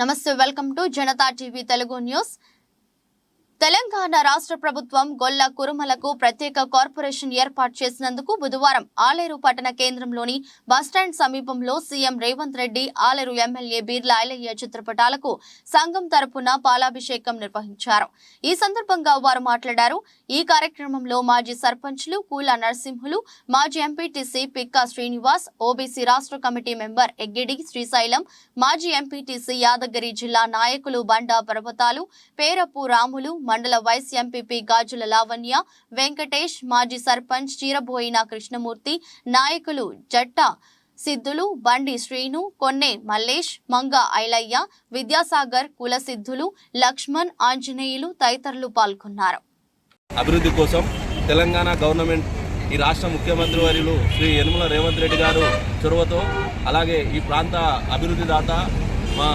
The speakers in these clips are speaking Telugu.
నమస్తే welcome to Janata TV Telugu news. Telangana రాష్ట్ర ప్రభుత్వం గొల్ల కురుమలకు ప్రత్యేక కార్పొరేషన్ ఏర్పాటు చేసినందుకు బుధవారం ఆలేరు పట్టణ కేంద్రంలోని బస్టాండ్ సమీపంలో సీఎం రేవంత్ రెడ్డి ఆలేరు ఎమ్మెల్యే బీర్లా ఐలయ్య చిత్రపటాలకు సంఘం తరపున పాలాభిషేకం నిర్వహించారు. ఈ సందర్భంగా వారు మాట్లాడారు. ఈ కార్యక్రమంలో మాజీ సర్పంచ్లు కూల నరసింహులు మాజీ ఎంపీటీసీ పిక్కా శ్రీనివాస్ ఓబీసీ రాష్ట్ర కమిటీ మెంబర్ ఎగ్గిడి శ్రీశైలం మాజీ ఎంపీటీసీ యాదగిరి జిల్లా నాయకులు బండా పర్వతాలు పేరపు రాములు మండల వైస్ ఎంపీపీ గాజుల లావణ్య వెంకటేష్ మాజీ సర్పంచ్ చీరబోయిన కృష్ణమూర్తి నాయకులు జట్ట సిద్ధులు బండి శ్రీను కొన్నే మల్లేష్ మంగ ఐలయ్య విద్యాసాగర్ కులసిద్ధులు లక్ష్మణ్ ఆంజనేయులు తదితరులు పాల్గొన్నారు. అభివృద్ధి కోసం తెలంగాణ గవర్నమెంట్ ఈ రాష్ట్ర ముఖ్యమంత్రి వర్యులు శ్రీ యనుమల రేవంత్ రెడ్డి గారు చొరవతో అలాగే ఈ ప్రాంత అభివృద్ధి దాత మా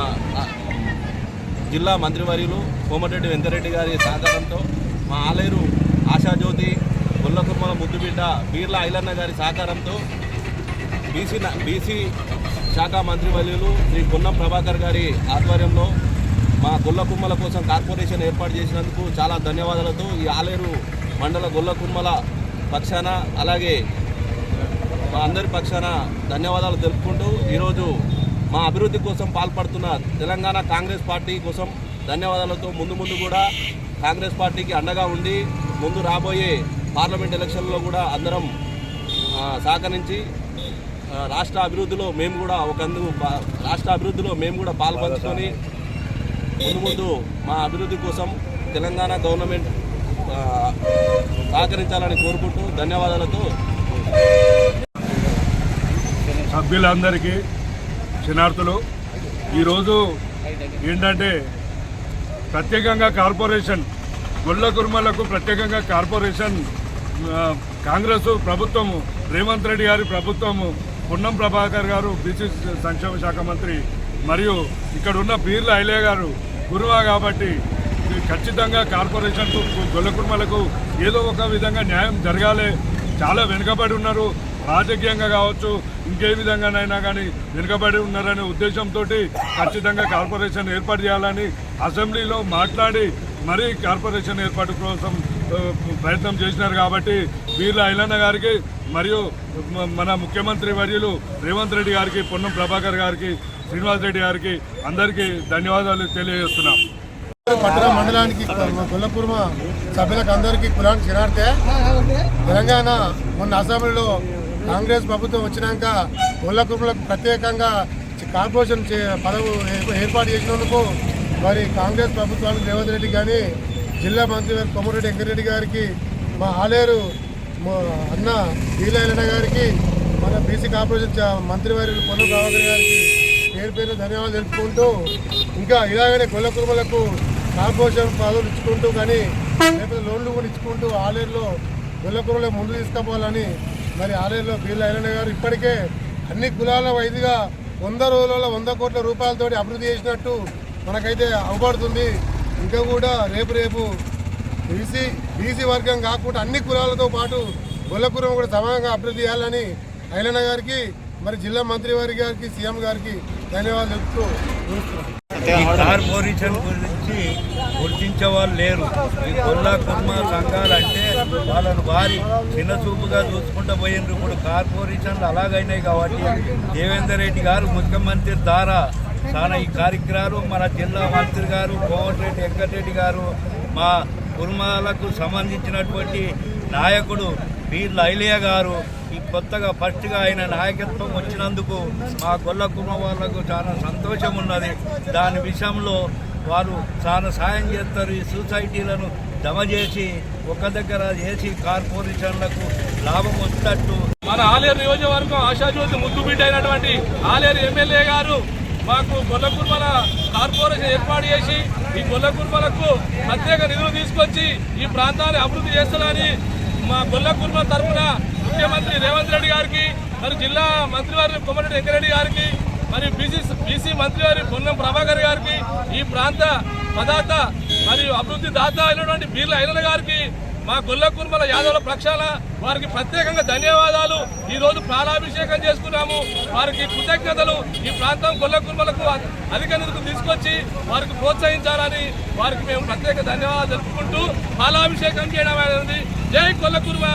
జిల్లా మంత్రివర్యులు కోమటిరెడ్డి వెంకరెడ్డి గారి సహకారంతో మా ఆలేరు ఆశాజ్యోతి గొల్లకుర్మల ముద్దుబిడ్డ బీర్ల ఐలన్న గారి సహకారంతో బీసీ న- బీసీ శాఖ మంత్రివర్యులు శ్రీ పొన్నం ప్రభాకర్ గారి ఆధ్వర్యంలో మా గొల్ల కుమ్మల కోసం కార్పొరేషన్ ఏర్పాటు చేసినందుకు చాలా ధన్యవాదాలతో ఈ ఆలేరు మండల గొల్లకుమ్మల పక్షాన అలాగే మా అందరి పక్షాన ధన్యవాదాలు తెలుపుకుంటూ ఈరోజు మా అభివృద్ధి కోసం పాల్పడుతున్న తెలంగాణ కాంగ్రెస్ పార్టీ కోసం ధన్యవాదాలతో ముందు ముందు కూడా కాంగ్రెస్ పార్టీకి అండగా ఉండి ముందు రాబోయే పార్లమెంట్ ఎలక్షన్లో కూడా అందరం సహకరించి రాష్ట్ర అభివృద్ధిలో మేము కూడా ఒక రాష్ట్ర అభివృద్ధిలో మేము కూడా పాల్పంచుకొని ముందు ముందు మా అభివృద్ధి కోసం తెలంగాణ గవర్నమెంట్ సహకరించాలని కోరుకుంటూ ధన్యవాదాలతో సభ్యులందరికీ క్షణార్థులు ఈరోజు ఏంటంటే ప్రత్యేకంగా కార్పొరేషన్ గొల్ల కుర్మలకు ప్రత్యేకంగా కార్పొరేషన్ కాంగ్రెస్ ప్రభుత్వము రేవంత్ రెడ్డి గారి ప్రభుత్వము పొన్నం ప్రభాకర్ గారు బీసీ సంక్షేమ శాఖ మంత్రి మరియు ఇక్కడ ఉన్న బీర్ల ఐలే గారు గురువా కాబట్టి ఖచ్చితంగా కార్పొరేషన్కు గొల్ల కుర్మలకు ఏదో ఒక విధంగా న్యాయం జరగాలి. చాలా వెనుకబడి ఉన్నారు. రాజకీయంగా కావచ్చు ఇంకే విధంగానైనా కానీ వెనుకబడి ఉన్నారనే ఉద్దేశంతో ఖచ్చితంగా కార్పొరేషన్ ఏర్పాటు చేయాలని అసెంబ్లీలో మాట్లాడి మరీ కార్పొరేషన్ ఏర్పాటు కోసం ప్రయత్నం చేసినారు కాబట్టి వీళ్ళ ఐలన్న గారికి మరియు మన ముఖ్యమంత్రి వర్యులు రేవంత్ రెడ్డి గారికి పొన్నం ప్రభాకర్ గారికి శ్రీనివాస్ రెడ్డి గారికి అందరికీ ధన్యవాదాలు తెలియజేస్తున్నాం. పట్టణ మండలానికి కొల్లపూర్మ సభ్యులకు అందరికీ కులానికి చిరాడితే తెలంగాణ మొన్న అసెంబ్లీలో కాంగ్రెస్ ప్రభుత్వం వచ్చినాక గొల్లకుర్మలకు ప్రత్యేకంగా కార్పొరేషన్ చే- ఏర్పాటు చేసినందుకు మరి కాంగ్రెస్ ప్రభుత్వానికి రేవంత్ రెడ్డి కానీ జిల్లా మంత్రి గారు కొమ్మరెడ్డి వెంకరెడ్డి గారికి మా ఆలేరు అన్న వీలైన గారికి మన బీసీ కార్పొరేషన్ చ- మంత్రివర్యులు పొన్న ప్రభాకర్ గారికి పేరు పేరు ధన్యవాదాలు తెలుపుకుంటూ ఇంకా ఇలాగనే గొల్ల కుటుంబాలకు కార్పొరేషన్ పదవులు ఇచ్చుకుంటూ కానీ లేకపోతే లోన్లు కూడా ఇచ్చుకుంటూ ఆలేరులో గొల్ల కుటుంబాలకు ముందు తీసుకుపోవాలని మరి ఆలయంలో బీర్ల ఐలన్న గారు ఇప్పటికే అన్ని కులాల వైదిగా వంద రోజులలో వంద కోట్ల రూపాయలతోటి అభివృద్ధి చేసినట్టు మనకైతే అవపడుతుంది. ఇంకా కూడా రేపు రేపు బీసీ బీసీ వర్గం కాకుండా అన్ని కులాలతో పాటు గొల్లకురం కూడా సమానంగా అభివృద్ధి చేయాలని ఐలన్న గారికి మరి జిల్లా మంత్రి వారి గారికి సీఎం గారికి ధన్యవాదాలు చెప్తూ గురించి గుర్తించే వాళ్ళు లేరు. ఈ గొల్ల కుర్మ సంఘాలు అంటే వాళ్ళను భారీ చిన్న చూపుగా చూసుకుంటూ పోయినారు. ఇప్పుడు కార్పొరేషన్లు అలాగైనాయి కాబట్టి దేవేందర్ రెడ్డి గారు ముఖ్యమంత్రి ద్వారా చాలా ఈ కార్యక్రమాలు మన జిల్లా మంత్రి గారు కోమటిరెడ్డి వెంకటరెడ్డి గారు మా కుర్మాలకు సంబంధించినటువంటి నాయకుడు బి. లైలయ్య గారు ఈ కొత్తగా ఫస్ట్గా ఆయన నాయకత్వం వచ్చినందుకు మా గొల్ల కుర్మ వాళ్ళకు చాలా సంతోషం ఉన్నది. దాని విషయంలో వారు చాలా సాయం చేస్తారు. ఈ సొసైటీలను జమ చేసి ఒక దగ్గర చేసి కార్పొరేషన్లకు లాభం వచ్చినట్టు. మన ఆలేరు నియోజకవర్గం ఆశాజ్యోతి ముద్దుబిడ్డ అయినటువంటి ఆలేరు ఎమ్మెల్యే గారు మాకు గొల్లకుర్మల కార్పొరేషన్ ఏర్పాటు చేసి ఈ గొల్లకుర్మలకు ప్రత్యేక నిధులు తీసుకొచ్చి ఈ ప్రాంతాన్ని అభివృద్ధి చేస్తారని మా గొల్లకుర్మ తరఫున ముఖ్యమంత్రి రేవంత్ రెడ్డి గారికి మరి జిల్లా మంత్రివారి కొమ్మరెడ్డి వెంకరెడ్డి గారికి మరి బీసీ బీసీ మంత్రివారి పొన్నం ప్రభాకర్ గారికి ఈ ప్రాంత పదార్థ మరియు అభివృద్ధి దాత అయినటువంటి బీర్ల అయిన గారికి మా గొల్ల కుర్మల యాదవుల ప్రక్షాళన వారికి ప్రత్యేకంగా ధన్యవాదాలు. ఈ రోజు ప్రాణాభిషేకం చేసుకున్నాము. వారికి కృతజ్ఞతలు. ఈ ప్రాంతం గొల్ల కుర్మలకు అధిక నిధులకు తీసుకొచ్చి వారికి ప్రోత్సహించాలని వారికి మేము ప్రత్యేక ధన్యవాదాలు తెలుపుకుంటూ పాలాభిషేకం చేయడం అనేది. జై కొల్ల కుర్మ!